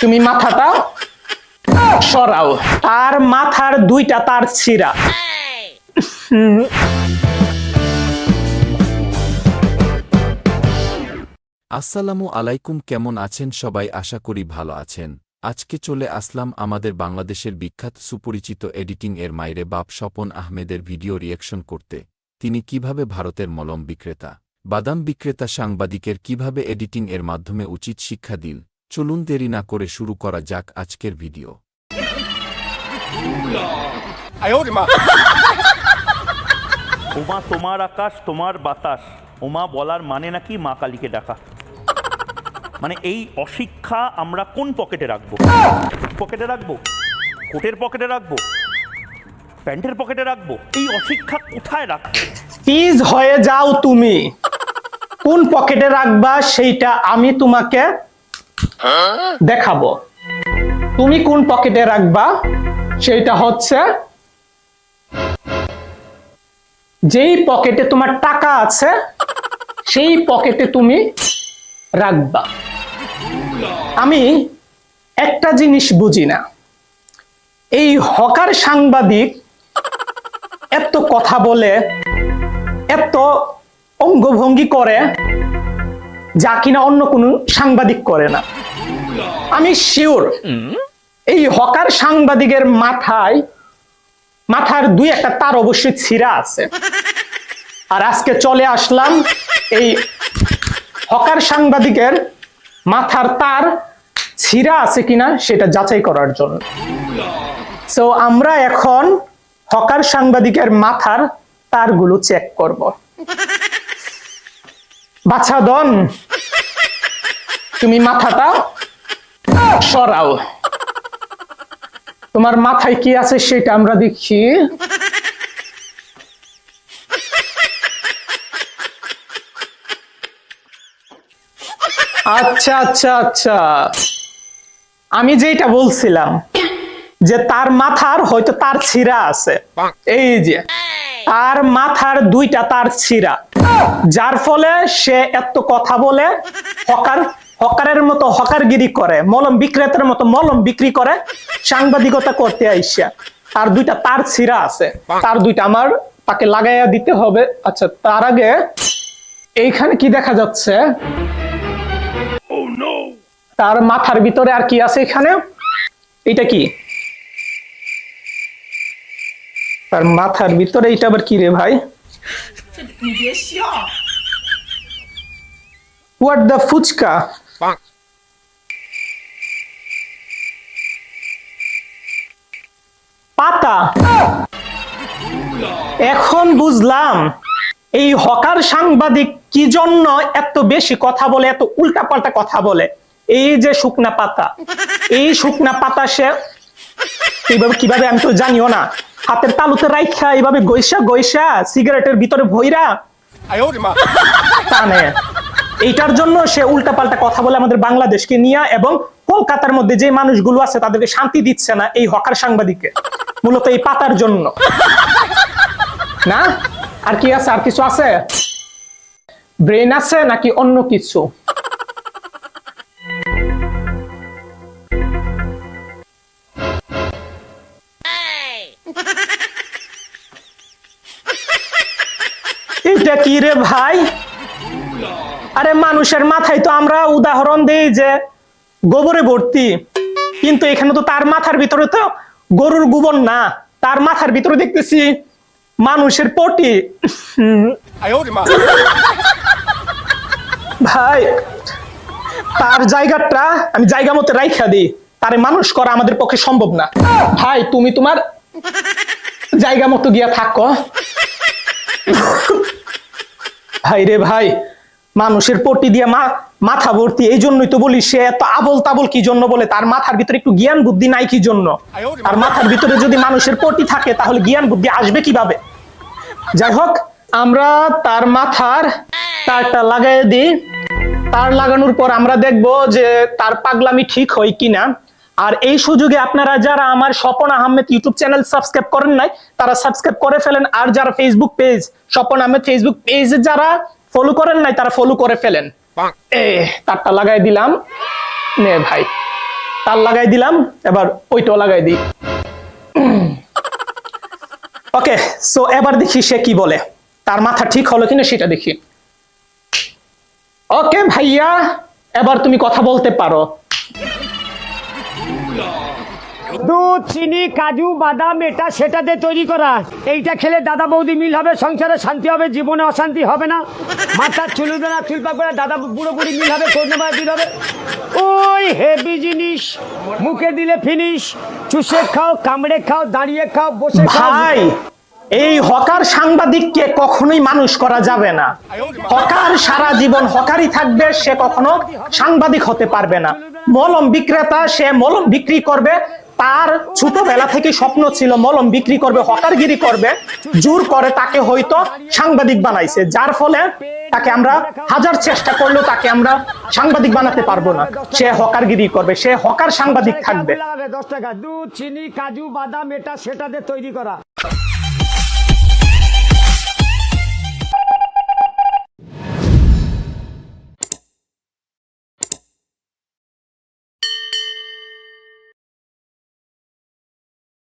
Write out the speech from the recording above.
তুমি মাথাটা সরাও। তার মাথার দুইটা তার ছিঁড়া। আসসালামু আলাইকুম, কেমন আছেন সবাই? আশা করি ভালো আছেন। আজকে চলে আসলাম আমাদের বাংলাদেশের বিখ্যাত সুপরিচিত এডিটিং এর মাইরে বাপ স্বপন আহমেদের ভিডিও রিয়েকশন করতে। তিনি কীভাবে ভারতের মলম বিক্রেতা, বাদাম বিক্রেতা, সাংবাদিকের কীভাবে এডিটিং এর মাধ্যমে উচিত শিক্ষা দিল চলুন দেরি না করে শুরু করা যাক আজকের ভিডিও। উমা তোমার আকাশ তোমার বাতাস। উমা বলার মানে নাকি মা কালীকে ডাকা? মানে এই অশিক্ষা আমরা কোন পকেটে রাখব? পকেটে রাখব? কোটের পকেটে রাখব? প্যান্টের পকেটে রাখব? এই অশিক্ষা কোথায় রাখব? পিজ হয়ে যাও তুমি। কোন পকেটে রাখবা সেইটা আমি তোমাকে দেখাবো। তুমি কোন পকেটে রাখবা? সেইটা হচ্ছে, যেই পকেটে তোমার টাকা আছে, সেই পকেটে তুমি রাখবা। আমি একটা জিনিস বুঝি না। এই হকার সাংবাদিক এত কথা বলে, এত অঙ্গভঙ্গি করে যা কিনা অন্য কোনো সাংবাদিক করে না। আমি শিওর এই হকার সাংবাদিকের মাথায়, মাথার দুই একটা তার অবশ্যই ছিঁড়া আছে। আর আজকে চলে আসলাম এই হকার সাংবাদিকের মাথার তার ছিঁড়া আছে কিনা সেটা যাচাই করার জন্য। সো আমরা এখন হকার সাংবাদিকের মাথার তারগুলো চেক করব। বাছা দন তুমি মাথাটা সরাও। তোমার মাথায় কি আছে সেটা আমরা দেখি আচ্ছা আচ্ছা আচ্ছা। আমি যেটা বলছিলাম, যে তার মাথার হয়তো তার ছিঁড়া আছে। এই যে, তার মাথার দুইটা তার ছিঁড়া। যার ফলে সে এত কথা বলে হকার হকারের মতো হকারগিরি করে মলম বিক্রেতার মতো মলম বিক্রি করে সাংবাদিকতা করতে আইসা। তার দুইটা তার ছিঁড়া আছে। তার দুইটা আমার তাকে লাগাইয়া দিতে হবে। আচ্ছা তার আগে এইখানে কি দেখা যাচ্ছে? তার মাথার ভিতরে আর কি আছে এখানে? এটা কি? তার মাথার ভিতরে এটা আবার কি রে ভাই? 你别笑， হোয়াট দ্য ফুচকা পাতা এখন বুঝলাম এই হকার সাংবাদিক কি জন্য এত বেশি কথা বলে এত উল্টাপাল্টা কথা বলে এই যে শুকনা পাতা এই শুকনা পাতা সে এইভাবে কীভাবে আমি তো জানিও না। হাতের তালুতে রাইখা এইভাবে গৈসা গৈসা সিগারেটের ভিতরে ভইরা। টানে এইটার জন্য সে উল্টা পাল্টা কথা বলে আমাদের বাংলাদেশকে নিয়ে এবং কলকাতার মধ্যে যে মানুষগুলো আছে তাদেরকে শান্তি দিচ্ছে না এই হকার সাংবাদিককে। মূলত এই পাতার জন্য। না? আর কি আছে? আর কিছু আছে? ব্রেন আছে নাকি অন্য কিছু? এটা কি রে ভাই? আরে মানুষের মাথায় তো আমরা উদাহরণ দেই যে গোবরে ভর্তি কিন্তু এখানে তো তার মাথার ভিতরে তো গরুর গোবর না তার মাথার ভিতরে দেখতেছি মানুষের পটি। ভাই তার জায়গাটা আমি জায়গা মতো রাইখা দিই তারে মানুষ করা আমাদের পক্ষে সম্ভব না। ভাই তুমি তোমার জায়গা মতো গিয়া থাকো। ভাই রে ভাই, মানুষের পটি দিয়ে মা, মাথা ভর্তি, এই জন্যই তো বলি সে এত আবল তাবল কি জন্য বলে? তার মাথার ভিতরে একটু জ্ঞান বুদ্ধি নাই কি জন্য? আর মাথার ভিতরে যদি মানুষের পটি থাকে, তাহলে জ্ঞান বুদ্ধি আসবে কীভাবে? যাই হোক, আমরা তার মাথার তারটা লাগাই দিই। তার লাগানোর পর আমরা দেখব যে তার পাগলামি ঠিক হয় কিনা। আর এই সুযোগে আপনারা যারা আমার Swapan Ahmed YouTube channel subscribe করেন নাই তারা সাবস্ক্রাইব করে ফেলেন। আর যারা Facebook page Swapan Ahmed Facebook পেজে যারা ফলো করেন নাই তারা ফলো করে ফেলেন। এ তারটা লাগাই দিলাম। নে ভাই তার লাগাই দিলাম এবার ওইটাও লাগাই দিই। ওকে সো এবার দেখি সে কি বলে। তার মাথা ঠিক হলো কিনা সেটা দেখি। ওকে ভাইয়া এবার তুমি কথা বলতে পারো। দুধ চিনি, কাজু, বাদাম, এটা সেটা দিয়ে তৈরি করা। এইটা খেলে দাদা বৌদি মিল হবে, সংসারে শান্তি হবে, জীবনে অশান্তি হবে না। মাথার চুল উঠবে না চুল করে দাদা বুড়ো বুড়ি মিল হবে কন্যামায় মিল হবে। ওই হেভি জিনিস, মুখে দিলে ফিনিশ চুষে খাও, কামড়ে খাও, দাঁড়িয়ে খাও, বসে খাও। এই হকার সাংবাদিককে কখনোই মানুষ করা যাবে না। হকার সারা জীবন হকারই থাকবে, সে কখনো সাংবাদিক হতে পারবে না। মলম বিক্রেতা, সে মলম বিক্রি করবে তার ছোটবেলা থেকে স্বপ্ন ছিল মলম বিক্রি করবে হকারগিরি করবে জোর করে তাকে হয়তো সাংবাদিক বানাইছে যার ফলে তাকে আমরা হাজার চেষ্টা করলেও তাকে আমরা সাংবাদিক বানাতে পারব না সে হকারগিরি করবে সে হকার সাংবাদিক থাকবে দশ টাকা দুধ চিনি কাজু বাদাম এটা সেটা দিয়ে তৈরি করা